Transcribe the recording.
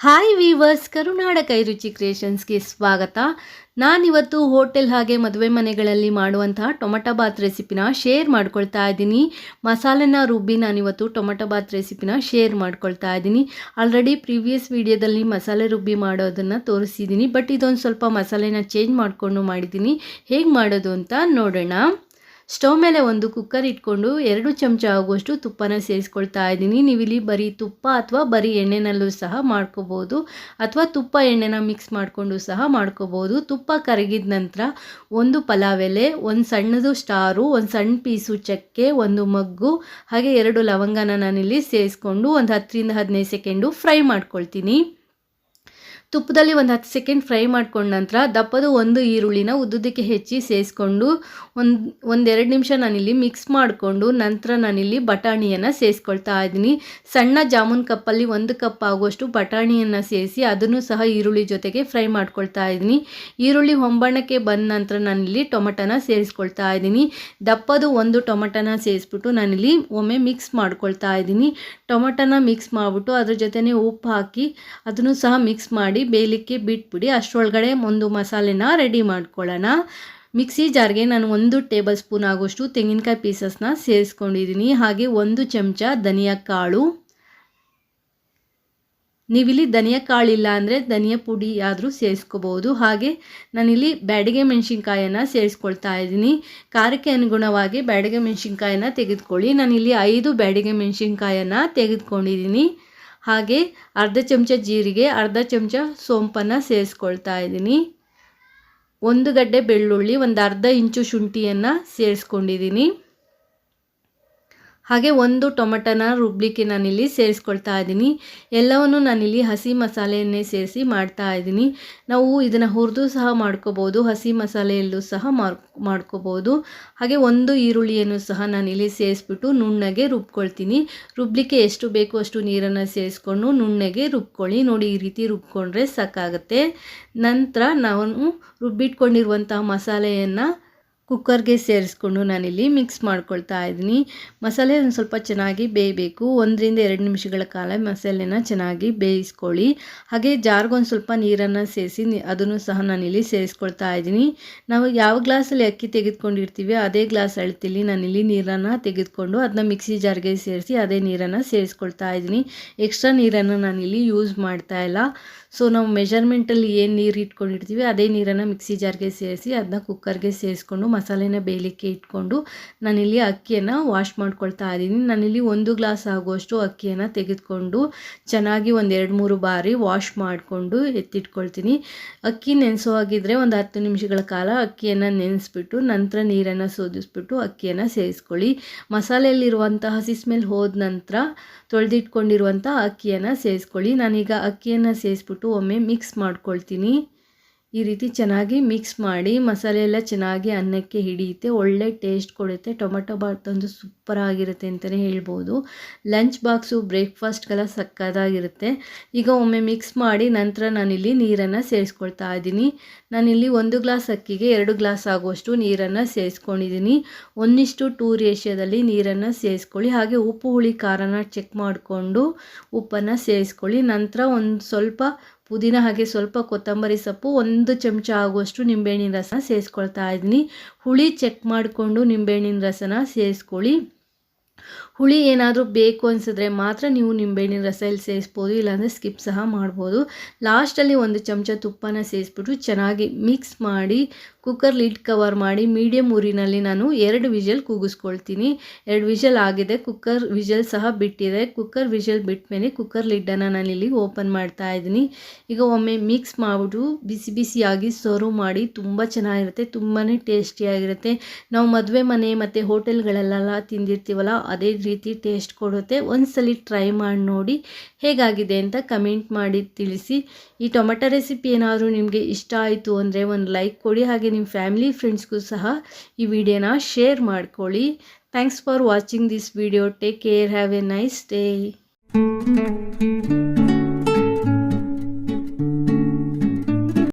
Hi viewers ಕರುನಾಡ ಕೈರುಚಿ ಕ್ರಿಯೇಷನ್ಸ್ಗೆ ಸ್ವಾಗತ. ನಾನಿವತ್ತು hotel ಹಾಗೆ ಮದುವೆ ಮನೆಗಳಲ್ಲಿ ಮಾಡುವಂತಹ ಟೊಮಟೊ ಬಾತ್ ರೆಸಿಪಿನ ಶೇರ್ ಮಾಡ್ಕೊಳ್ತಾ ಇದ್ದೀನಿ. ಮಸಾಲೆನ ರುಬ್ಬಿ ನಾನಿವತ್ತು ಟೊಮಟೊ ಬಾತ್ ರೆಸಿಪಿನ ಶೇರ್ ಮಾಡ್ಕೊಳ್ತಾ ಇದ್ದೀನಿ. ಆಲ್ರೆಡಿ ಪ್ರೀವಿಯಸ್ ವಿಡಿಯೋದಲ್ಲಿ ಮಸಾಲೆ ರುಬ್ಬಿ ಮಾಡೋದನ್ನು ತೋರಿಸಿದ್ದೀನಿ. ಬಟ್ ಇದೊಂದು ಸ್ವಲ್ಪ ಮಸಾಲೆನ ಚೇಂಜ್ ಮಾಡಿಕೊಂಡು ಮಾಡಿದ್ದೀನಿ. ಹೇಗೆ ಮಾಡೋದು ಅಂತ ನೋಡೋಣ. ಸ್ಟವ್ ಮೇಲೆ ಒಂದು ಕುಕ್ಕರ್ ಇಟ್ಕೊಂಡು ಎರಡು ಚಮಚ ಆಗುವಷ್ಟು ತುಪ್ಪನ ಸೇರಿಸ್ಕೊಳ್ತಾ ಇದ್ದೀನಿ. ನೀವಿಲ್ಲಿ ಬರೀ ತುಪ್ಪ ಅಥವಾ ಬರೀ ಎಣ್ಣೆನಲ್ಲೂ ಸಹ ಮಾಡ್ಕೋಬೋದು. ಅಥವಾ ತುಪ್ಪ ಎಣ್ಣೆನ ಮಿಕ್ಸ್ ಮಾಡಿಕೊಂಡು ಸಹ ಮಾಡ್ಕೋಬೋದು. ತುಪ್ಪ ಕರಗಿದ ನಂತರ ಒಂದು ಪಲಾವ್ ಎಲೆ, ಒಂದು ಸಣ್ಣದು ಸ್ಟಾರು, ಒಂದು ಸಣ್ಣ ಪೀಸು ಚಕ್ಕೆ, ಒಂದು ಮಗ್ಗು, ಹಾಗೆ ಎರಡು ಲವಂಗನ ನಾನಿಲ್ಲಿ ಸೇರಿಸ್ಕೊಂಡು ಒಂದು ಹತ್ತರಿಂದ ಹದಿನೈದು ಸೆಕೆಂಡು ಫ್ರೈ ಮಾಡ್ಕೊಳ್ತೀನಿ. ತುಪ್ಪದಲ್ಲಿ ಒಂದು ಹತ್ತು ಸೆಕೆಂಡ್ ಫ್ರೈ ಮಾಡ್ಕೊಂಡ ನಂತರ ದಪ್ಪದು ಒಂದು ಈರುಳ್ಳಿನ ಉದ್ದುದಕ್ಕೆ ಹೆಚ್ಚಿ ಸೇರಿಸ್ಕೊಂಡು ಒಂದು ಒಂದೆರಡು ನಿಮಿಷ ನಾನಿಲ್ಲಿ ಮಿಕ್ಸ್ ಮಾಡಿಕೊಂಡು ನಂತರ ನಾನಿಲ್ಲಿ ಬಟಾಣಿಯನ್ನು ಸೇರಿಸ್ಕೊಳ್ತಾ ಇದ್ದೀನಿ. ಸಣ್ಣ ಜಾಮೂನ್ ಕಪ್ಪಲ್ಲಿ ಒಂದು ಕಪ್ ಆಗುವಷ್ಟು ಬಟಾಣಿಯನ್ನು ಸೇರಿಸಿ ಅದನ್ನು ಸಹ ಈರುಳ್ಳಿ ಜೊತೆಗೆ ಫ್ರೈ ಮಾಡ್ಕೊಳ್ತಾ ಇದ್ದೀನಿ. ಈರುಳ್ಳಿ ಹೊಂಬಣ್ಣಕ್ಕೆ ಬಂದ ನಂತರ ನಾನಿಲ್ಲಿ ಟೊಮೆಟೊನ ಸೇರಿಸ್ಕೊಳ್ತಾ ಇದ್ದೀನಿ. ದಪ್ಪದು ಒಂದು ಟೊಮೆಟೊನ ಸೇರಿಸ್ಬಿಟ್ಟು ನಾನಿಲ್ಲಿ ಒಮ್ಮೆ ಮಿಕ್ಸ್ ಮಾಡ್ಕೊಳ್ತಾ ಇದ್ದೀನಿ. ಟೊಮೆಟೊನ ಮಿಕ್ಸ್ ಮಾಡಿಬಿಟ್ಟು ಅದ್ರ ಜೊತೆನೇ ಉಪ್ಪು ಹಾಕಿ ಅದನ್ನು ಸಹ ಮಿಕ್ಸ್ ಮಾಡಿ ಮಾಡಿ ಬೇಯಲಿಕ್ಕೆ ಬಿಟ್ಬಿಡಿ, ಅಷ್ಟರೊಳಗಡೆ ಒಂದು ಮಸಾಲೆನ ರೆಡಿ ಮಾಡ್ಕೊಳ್ಳೋಣ. ಮಿಕ್ಸಿ ಜಾರ್ಗೆ ನಾನು ಒಂದು ಟೇಬಲ್ ಸ್ಪೂನ್ ಆಗೋಷ್ಟು ತೆಂಗಿನಕಾಯಿ ಪೀಸಸ್ನ ಸೇರಿಸ್ಕೊಂಡಿದ್ದೀನಿ. ಹಾಗೆ ಒಂದು ಚಮಚ ಧನಿಯಾ ಕಾಳು. ನೀವಿಲ್ಲಿ ಧನಿಯಾ ಕಾಳಿಲ್ಲ ಅಂದರೆ ಧನಿಯಾ ಪುಡಿ ಆದರೂ ಸೇರಿಸ್ಕೋಬೋದು. ಹಾಗೆ ನಾನಿಲ್ಲಿ ಬ್ಯಾಡಿಗೆ ಮೆಣಸಿನ್ಕಾಯನ್ನು ಸೇರಿಸ್ಕೊಳ್ತಾ ಇದ್ದೀನಿ. ಖಾರಕ್ಕೆ ಅನುಗುಣವಾಗಿ ಬ್ಯಾಡಿಗೆ ಮೆಣಸಿನ್ಕಾಯನ್ನು ತೆಗೆದುಕೊಳ್ಳಿ. ನಾನಿಲ್ಲಿ ಐದು ಬ್ಯಾಡಿಗೆ ಮೆಣಸಿನ್ಕಾಯನ್ನು ತೆಗೆದುಕೊಂಡಿದ್ದೀನಿ. ಹಾಗೆ ಅರ್ಧ ಚಮಚ ಜೀರಿಗೆ, ಅರ್ಧ ಚಮಚ ಸೋಂಪನ್ನು ಸೇರಿಸ್ಕೊಳ್ತಾ ಇದ್ದೀನಿ. ಒಂದು ಗಡ್ಡೆ ಬೆಳ್ಳುಳ್ಳಿ, ಒಂದು ಅರ್ಧ ಇಂಚು ಶುಂಠಿಯನ್ನು ಸೇರಿಸ್ಕೊಂಡಿದ್ದೀನಿ. ಹಾಗೆ ಒಂದು ಟೊಮೆಟೊನ ರುಬ್ಲಿಕ್ಕೆ ನಾನಿಲ್ಲಿ ಸೇರಿಸ್ಕೊಳ್ತಾ ಇದ್ದೀನಿ. ಎಲ್ಲವನ್ನು ನಾನಿಲ್ಲಿ ಹಸಿ ಮಸಾಲೆಯನ್ನೇ ಸೇರಿಸಿ ಮಾಡ್ತಾ ಇದ್ದೀನಿ. ನಾವು ಇದನ್ನು ಹುರಿದು ಸಹ ಮಾಡ್ಕೋಬೋದು, ಹಸಿ ಮಸಾಲೆಯಲ್ಲೂ ಸಹ ಮಾಡ್ಕೋಬೋದು. ಹಾಗೆ ಒಂದು ಈರುಳ್ಳಿಯನ್ನು ಸಹ ನಾನಿಲ್ಲಿ ಸೇರಿಸ್ಬಿಟ್ಟು ನುಣ್ಣಗೆ ರುಬ್ಕೊಳ್ತೀನಿ. ರುಬ್ಲಿಕ್ಕೆ ಎಷ್ಟು ಬೇಕು ಅಷ್ಟು ನೀರನ್ನು ಸೇರಿಸ್ಕೊಂಡು ನುಣ್ಣಗೆ ರುಬ್ಕೊಳ್ಳಿ. ನೋಡಿ, ಈ ರೀತಿ ರುಬ್ಕೊಂಡ್ರೆ ಸಾಕಾಗುತ್ತೆ. ನಂತರ ನಾವು ರುಬ್ಬಿಟ್ಕೊಂಡಿರುವಂತಹ ಮಸಾಲೆಯನ್ನು ಕುಕ್ಕರ್ಗೆ ಸೇರಿಸ್ಕೊಂಡು ನಾನಿಲ್ಲಿ ಮಿಕ್ಸ್ ಮಾಡ್ಕೊಳ್ತಾ ಇದ್ದೀನಿ. ಮಸಾಲೆ ಒಂದು ಸ್ವಲ್ಪ ಚೆನ್ನಾಗಿ ಬೇಯಬೇಕು. ಒಂದರಿಂದ ಎರಡು ನಿಮಿಷಗಳ ಕಾಲ ಮಸಾಲೆನ ಚೆನ್ನಾಗಿ ಬೇಯಿಸ್ಕೊಳ್ಳಿ. ಹಾಗೆ ಜಾರ್ಗೊಂದು ಸ್ವಲ್ಪ ನೀರನ್ನು ಸೇರಿಸಿ ಅದನ್ನು ಸಹ ನಾನಿಲ್ಲಿ ಸೇರಿಸ್ಕೊಳ್ತಾ ಇದ್ದೀನಿ. ನಾವು ಯಾವ ಗ್ಲಾಸಲ್ಲಿ ಅಕ್ಕಿ ತೆಗೆದುಕೊಂಡಿರ್ತೀವಿ ಅದೇ ಗ್ಲಾಸ್ ಅಳತಿಲಿ ನಾನಿಲ್ಲಿ ನೀರನ್ನು ತೆಗೆದುಕೊಂಡು ಅದನ್ನ ಮಿಕ್ಸಿ ಜಾರ್ಗೆ ಸೇರಿಸಿ ಅದೇ ನೀರನ್ನು ಸೇರಿಸ್ಕೊಳ್ತಾ ಇದ್ದೀನಿ. ಎಕ್ಸ್ಟ್ರಾ ನೀರನ್ನು ನಾನಿಲ್ಲಿ ಯೂಸ್ ಮಾಡ್ತಾ ಇಲ್ಲ. ಸೊ ನಾವು ಮೆಜರ್ಮೆಂಟಲ್ಲಿ ಏನು ನೀರು ಇಟ್ಕೊಂಡಿರ್ತೀವಿ ಅದೇ ನೀರನ್ನು ಮಿಕ್ಸಿ ಜಾರ್ಗೆ ಸೇರಿಸಿ ಅದನ್ನ ಕುಕ್ಕರ್ಗೆ ಸೇರಿಸ್ಕೊಂಡು ಮಸಾಲೆನ ಬೇಯಲಿಕ್ಕೆ ಇಟ್ಕೊಂಡು ನಾನಿಲ್ಲಿ ಅಕ್ಕಿಯನ್ನು ವಾಶ್ ಮಾಡ್ಕೊಳ್ತಾ ಇದ್ದೀನಿ. ನಾನಿಲ್ಲಿ ಒಂದು ಗ್ಲಾಸ್ ಆಗುವಷ್ಟು ಅಕ್ಕಿಯನ್ನು ತೆಗೆದುಕೊಂಡು ಚೆನ್ನಾಗಿ ಒಂದು ಎರಡು ಮೂರು ಬಾರಿ ವಾಶ್ ಮಾಡಿಕೊಂಡು ಎತ್ತಿಟ್ಕೊಳ್ತೀನಿ. ಅಕ್ಕಿ ನೆನೆಸೋ ಆಗಿದ್ದರೆ ಒಂದು ಹತ್ತು ನಿಮಿಷಗಳ ಕಾಲ ಅಕ್ಕಿಯನ್ನು ನೆನೆಸ್ಬಿಟ್ಟು ನಂತರ ನೀರನ್ನು ಸೋದಿಸ್ಬಿಟ್ಟು ಅಕ್ಕಿಯನ್ನು ಸೇರಿಸ್ಕೊಳ್ಳಿ. ಮಸಾಲೆಯಲ್ಲಿರುವಂಥ ಹಸಿ ಸ್ಮೆಲ್ ಹೋದ ನಂತರ ತೊಳೆದಿಟ್ಕೊಂಡಿರುವಂಥ ಅಕ್ಕಿಯನ್ನು ಸೇರಿಸ್ಕೊಳ್ಳಿ. ನಾನೀಗ ಅಕ್ಕಿಯನ್ನು ಸೇರಿಸ್ಬಿಟ್ಟು ಒಮ್ಮೆ ಮಿಕ್ಸ್ ಮಾಡ್ಕೊಳ್ತೀನಿ. ಈ ರೀತಿ ಚೆನ್ನಾಗಿ ಮಿಕ್ಸ್ ಮಾಡಿ ಮಸಾಲೆ ಎಲ್ಲ ಚೆನ್ನಾಗಿ ಅನ್ನಕ್ಕೆ ಹಿಡಿಯುತ್ತೆ. ಒಳ್ಳೆ ಟೇಸ್ಟ್ ಕೊಡುತ್ತೆ. ಟೊಮೆಟೊ ಬಾತ್ ಒಂದು ಸೂಪರ್ ಆಗಿರುತ್ತೆ ಅಂತಲೇ ಹೇಳ್ಬೋದು ಲಂಚ್ ಬಾಕ್ಸು ಬ್ರೇಕ್ಫಾಸ್ಟ್ಗೆಲ್ಲ ಸಕ್ಕದಾಗಿರುತ್ತೆ ಈಗ ಒಮ್ಮೆ ಮಿಕ್ಸ್ ಮಾಡಿ ನಂತರ ನಾನಿಲ್ಲಿ ನೀರನ್ನು ಸೇರಿಸ್ಕೊಳ್ತಾ ಇದ್ದೀನಿ. ನಾನಿಲ್ಲಿ ಒಂದು ಗ್ಲಾಸ್ ಅಕ್ಕಿಗೆ ಎರಡು ಗ್ಲಾಸ್ ಆಗುವಷ್ಟು ನೀರನ್ನು ಸೇರಿಸ್ಕೊಂಡಿದ್ದೀನಿ. ಒಂದಿಷ್ಟು ಟೂ ರೇಷ್ಯದಲ್ಲಿ ನೀರನ್ನು ಸೇರಿಸ್ಕೊಳ್ಳಿ. ಹಾಗೆ ಉಪ್ಪು ಹುಳಿ ಖಾರನ ಚೆಕ್ ಮಾಡಿಕೊಂಡು ಉಪ್ಪನ್ನು ಸೇರಿಸ್ಕೊಳ್ಳಿ. ನಂತರ ಒಂದು ಸ್ವಲ್ಪ ಪುದೀನ ಹಾಗೆ ಸ್ವಲ್ಪ ಕೊತ್ತಂಬರಿ ಸೊಪ್ಪು ಒಂದು ಚಮಚ ಆಗುವಷ್ಟು ನಿಂಬೆಹಣ್ಣಿನ ರಸನ ಸೇರಿಸ್ಕೊಳ್ತಾ ಇದ್ದೀನಿ. ಹುಳಿ ಚೆಕ್ ಮಾಡಿಕೊಂಡು ನಿಂಬೆಹಣ್ಣಿನ ರಸನ ಸೇರಿಸ್ಕೊಳ್ಳಿ. ಹುಳಿ ಏನಾದರೂ ಬೇಕು ಅನಿಸಿದ್ರೆ ಮಾತ್ರ ನೀವು ನಿಂಬೆಹಣ್ಣಿನ ರಸ ಇಲ್ಲಿ ಸೇರಿಸ್ಬೋದು, ಇಲ್ಲಾಂದರೆ ಸ್ಕಿಪ್ ಸಹ ಮಾಡ್ಬೋದು. ಲಾಸ್ಟಲ್ಲಿ ಒಂದು ಚಮಚ ತುಪ್ಪನ ಸೇರಿಸ್ಬಿಟ್ಟು ಚೆನ್ನಾಗಿ ಮಿಕ್ಸ್ ಮಾಡಿ ಕುಕ್ಕರ್ ಲಿಡ್ ಕವರ್ ಮಾಡಿ ಮೀಡಿಯಮ್ ಊರಿನಲ್ಲಿ ನಾನು ಎರಡು ವಿಷಲ್ ಕೂಗಿಸ್ಕೊಳ್ತೀನಿ. ಎರಡು ವಿಷಲ್ ಆಗಿದೆ ಕುಕ್ಕರ್ ವಿಷಲ್ ಸಹ ಬಿಟ್ಟಿದೆ. ಕುಕ್ಕರ್ ವಿಷಲ್ ಬಿಟ್ಟ ಮೇಲೆ ಕುಕ್ಕರ್ ಲಿಡ್ಡನ್ನು ಇಲ್ಲಿ ಓಪನ್ ಮಾಡ್ತಾ ಇದ್ದೀನಿ. ಈಗ ಒಮ್ಮೆ ಮಿಕ್ಸ್ ಮಾಡಿಬಿಟ್ಟು ಬಿಸಿ ಬಿಸಿಯಾಗಿ ಸರ್ವ್ ಮಾಡಿ, ತುಂಬ ಚೆನ್ನಾಗಿರುತ್ತೆ ತುಂಬಾ ಟೇಸ್ಟಿಯಾಗಿರುತ್ತೆ ನಾವು ಮದುವೆ ಮನೆ ಮತ್ತು ಹೋಟೆಲ್ಗಳಲ್ಲೆಲ್ಲ ತಿಂದಿರ್ತೀವಲ್ಲ ಅದೇ ರೀತಿ ಟೇಸ್ಟ್ ಕೊಡುತ್ತೆ. ಒಂದ್ಸಲಿ ಟ್ರೈ ಮಾಡಿ ನೋಡಿ ಹೇಗಾಗಿದೆ ಅಂತ ಕಮೆಂಟ್ ಮಾಡಿ ತಿಳಿಸಿ. ಈ ಟೊಮೆಟೊ ರೆಸಿಪಿ ಏನಾದರೂ ನಿಮಗೆ ಇಷ್ಟ ಆಯಿತು ಅಂದರೆ ಒಂದು ಲೈಕ್ ಕೊಡಿ. ಹಾಗೆ ನಿಮ್ಮ ಫ್ಯಾಮಿಲಿ ಫ್ರೆಂಡ್ಸ್ಗೂ ಸಹ ಈ ವಿಡಿಯೋನ ಶೇರ್ ಮಾಡ್ಕೊಳ್ಳಿ. Thanks for watching this video take care have a nice day